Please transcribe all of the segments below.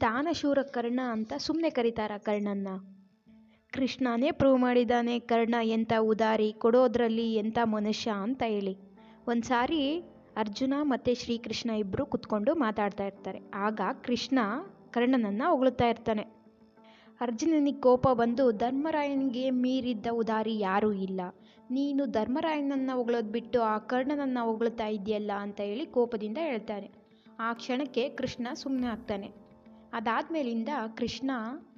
ದಾನಶೂರ ಕರ್ಣ ಅಂತ ಸುಮ್ಮನೆ ಕರೀತಾರ ಕರ್ಣನ್ನ. ಕೃಷ್ಣನೇ ಪ್ರೂವ್ ಮಾಡಿದ್ದಾನೆ, ಕರ್ಣ ಎಂಥ ಉದಾರಿ, ಕೊಡೋದ್ರಲ್ಲಿ ಎಂಥ ಮನುಷ್ಯ ಅಂತ ಹೇಳಿ. ಒಂದು ಸಾರಿ ಅರ್ಜುನ ಮತ್ತು ಶ್ರೀಕೃಷ್ಣ ಇಬ್ಬರು ಕುತ್ಕೊಂಡು ಮಾತಾಡ್ತಾ ಇರ್ತಾರೆ. ಆಗ ಕೃಷ್ಣ ಕರ್ಣನನ್ನು ಹೊಗಳ್ತಾ ಇರ್ತಾನೆ. ಅರ್ಜುನನಿಗೆ ಕೋಪ ಬಂದು, ಧರ್ಮರಾಯನಿಗೆ ಮೀರಿದ್ದ ಉದಾರಿ ಯಾರೂ ಇಲ್ಲ. ನೀನು ಧರ್ಮರಾಯನನ್ನು ಹೊಗಳೋದು ಬಿಟ್ಟು ಆ ಕರ್ಣನನ್ನು ಹೊಗಳ್ತಾ ಇದೆಯಲ್ಲ ಅಂತ ಹೇಳಿ ಕೋಪದಿಂದ ಹೇಳ್ತಾನೆ. ಆ ಕ್ಷಣಕ್ಕೆ ಕೃಷ್ಣ ಸುಮ್ಮನೆ ಆಗ್ತಾನೆ. ಅದಾದಮೇಲಿಂದ ಕೃಷ್ಣ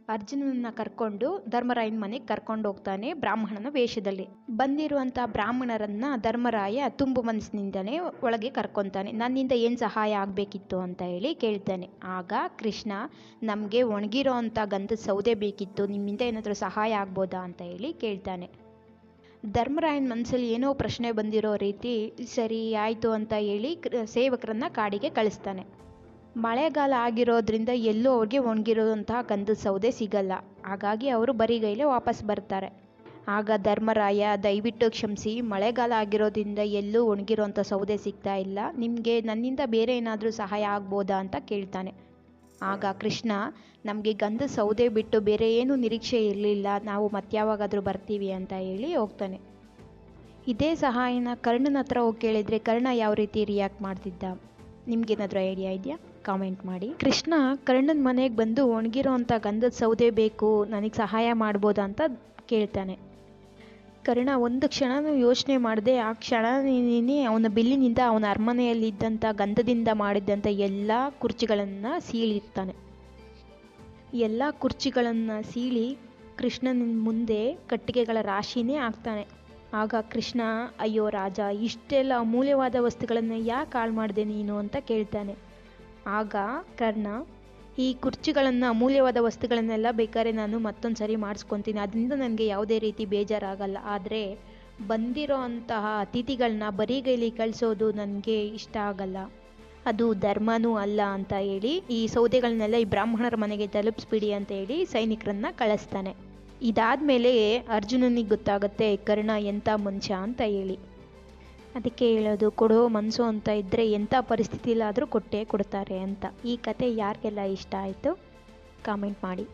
ಅರ್ಜುನನನ್ನು ಕರ್ಕೊಂಡು ಧರ್ಮರಾಯನ ಮನೆಗೆ ಕರ್ಕೊಂಡು ಹೋಗ್ತಾನೆ ಬ್ರಾಹ್ಮಣನ ವೇಷದಲ್ಲಿ. ಬಂದಿರುವಂಥ ಬ್ರಾಹ್ಮಣರನ್ನ ಧರ್ಮರಾಯ ತುಂಬು ಮನಸ್ಸಿನಿಂದಲೇ ಒಳಗೆ ಕರ್ಕೊತಾನೆ. ನನ್ನಿಂದ ಏನು ಸಹಾಯ ಆಗಬೇಕಿತ್ತು ಅಂತ ಹೇಳಿ ಕೇಳ್ತಾನೆ. ಆಗ ಕೃಷ್ಣ, ನಮಗೆ ಒಣಗಿರೋ ಅಂಥ ಗಂಧದ ಸೌದೆ ಬೇಕಿತ್ತು. ನಿಮ್ಮಿಂದ ಏನಾದರೂ ಸಹಾಯ ಆಗ್ಬೋದಾ? ಅಂತ ಹೇಳಿ ಕೇಳ್ತಾನೆ. ಧರ್ಮರಾಯನ ಮನಸ್ಸಲ್ಲಿ ಏನೋ ಪ್ರಶ್ನೆ ಬಂದಿರೋ ರೀತಿ, ಸರಿ, ಆಯಿತು ಅಂತ ಹೇಳಿ ಸೇವಕರನ್ನ ಕಾಡಿಗೆ ಕಳಿಸ್ತಾನೆ. ಮಳೆಗಾಲ ಆಗಿರೋದ್ರಿಂದ ಎಲ್ಲೂ ಅವ್ರಿಗೆ ಒಣಗಿರುವಂತಹ ಗಂಧದ ಸೌದೆ ಸಿಗಲ್ಲ. ಹಾಗಾಗಿ ಅವರು ಬರಿಗೈಲೇ ವಾಪಸ್ ಬರ್ತಾರೆ. ಆಗ ಧರ್ಮರಾಯ ದಯವಿಟ್ಟು ಕ್ಷಮಿಸಿ, ಮಳೆಗಾಲ ಆಗಿರೋದ್ರಿಂದ ಎಲ್ಲೂ ಒಣಗಿರೋಂಥ ಸೌದೆ ಸಿಗ್ತಾ ಇಲ್ಲ. ನಿಮಗೆ ನನ್ನಿಂದ ಬೇರೆ ಏನಾದರೂ ಸಹಾಯ ಆಗ್ಬೋದಾ ಅಂತ ಕೇಳ್ತಾನೆ. ಆಗ ಕೃಷ್ಣ, ನಮಗೆ ಗಂಧದ ಸೌದೆ ಬಿಟ್ಟು ಬೇರೆ ಏನೂ ನಿರೀಕ್ಷೆ ಇರಲಿಲ್ಲ. ನಾವು ಮತ್ಯಾವಾಗಾದರೂ ಬರ್ತೀವಿ ಅಂತ ಹೇಳಿ ಹೋಗ್ತಾನೆ. ಇದೇ ಸಹಾಯನ ಕರ್ಣನ ಹತ್ರ ಹೋಗಿ ಕೇಳಿದರೆ ಕರ್ಣ ಯಾವ ರೀತಿ ರಿಯಾಕ್ಟ್ ಮಾಡ್ತಿದ್ದ? ನಿಮ್ಗೇನಾದರೂ ಐಡಿಯಾ ಇದೆಯಾ? ಕಾಮೆಂಟ್ ಮಾಡಿ. ಕೃಷ್ಣ, ಕರ್ಣನ ಮನೆಗೆ ಬಂದು ಒಣಗಿರೋ ಅಂಥ ಗಂಧದ ಸೌದೆ ಬೇಕು, ನನಗೆ ಸಹಾಯ ಮಾಡ್ಬೋದಾ ಅಂತ ಕೇಳ್ತಾನೆ. ಕರ್ಣ, ಒಂದು ಕ್ಷಣನೂ ಯೋಚನೆ ಮಾಡದೆ, ಆ ಕ್ಷಣನೇ ಅವನ ಬಿಲ್ಲಿನಿಂದ ಅವನ ಅರಮನೆಯಲ್ಲಿದ್ದಂಥ ಗಂಧದಿಂದ ಮಾಡಿದ್ದಂಥ ಎಲ್ಲ ಕುರ್ಚಿಗಳನ್ನು ಸೀಳಿರ್ತಾನೆ. ಎಲ್ಲ ಕುರ್ಚಿಗಳನ್ನು ಸೀಳಿ ಕೃಷ್ಣನ ಮುಂದೆ ಕಟ್ಟಿಗೆಗಳ ರಾಶಿನೇ ಆಗ್ತಾನೆ ಆಗ ಕೃಷ್ಣ, ಅಯ್ಯೋ ರಾಜ, ಇಷ್ಟೆಲ್ಲ ಅಮೂಲ್ಯವಾದ ವಸ್ತುಗಳನ್ನು ಯಾಕೆ ಹಾಳು ಮಾಡಿದೆ ನೀನು? ಅಂತ ಕೇಳ್ತಾನೆ. ಆಗ ಕರ್ಣ, ಈ ಕುರ್ಚಿಗಳನ್ನು, ಅಮೂಲ್ಯವಾದ ವಸ್ತುಗಳನ್ನೆಲ್ಲ ಬೇಕಾದ್ರೆ ನಾನು ಮತ್ತೊಂದು ಸರಿ ಮಾಡಿಸ್ಕೊತೀನಿ. ಅದರಿಂದ ನನಗೆ ಯಾವುದೇ ರೀತಿ ಬೇಜಾರಾಗಲ್ಲ. ಆದರೆ ಬಂದಿರೋ ಅಂತಹ ಅತಿಥಿಗಳನ್ನ ಬರಿಗೈಲಿ ಕಳಿಸೋದು ನನಗೆ ಇಷ್ಟ ಆಗಲ್ಲ. ಅದು ಧರ್ಮನೂ ಅಲ್ಲ ಅಂತ ಹೇಳಿ, ಈ ಸೌದೆಗಳನ್ನೆಲ್ಲ ಈ ಬ್ರಾಹ್ಮಣರ ಮನೆಗೆ ತಲುಪಿಸ್ಬಿಡಿ ಅಂತ ಹೇಳಿ ಸೈನಿಕರನ್ನ ಕಳಿಸ್ತಾನೆ. ಇದಾದಮೇಲೆ ಅರ್ಜುನನಿಗೆ ಗೊತ್ತಾಗುತ್ತೆ, ಕರ್ಣ ಎಂಥ ಮನುಷ್ಯ ಅಂತ ಹೇಳಿ. ಅದಕ್ಕೆ ಹೇಳೋದು, ಕೊಡೋ ಮನಸ್ಸು ಅಂತ ಇದ್ದರೆ ಎಂಥ ಪರಿಸ್ಥಿತಿಲಾದರೂ ಕೊಟ್ಟೇ ಕೊಡ್ತಾರೆ ಅಂತ. ಈ ಕತೆ ಯಾರಿಗೆಲ್ಲ ಇಷ್ಟ ಆಯಿತು? ಕಾಮೆಂಟ್ ಮಾಡಿ.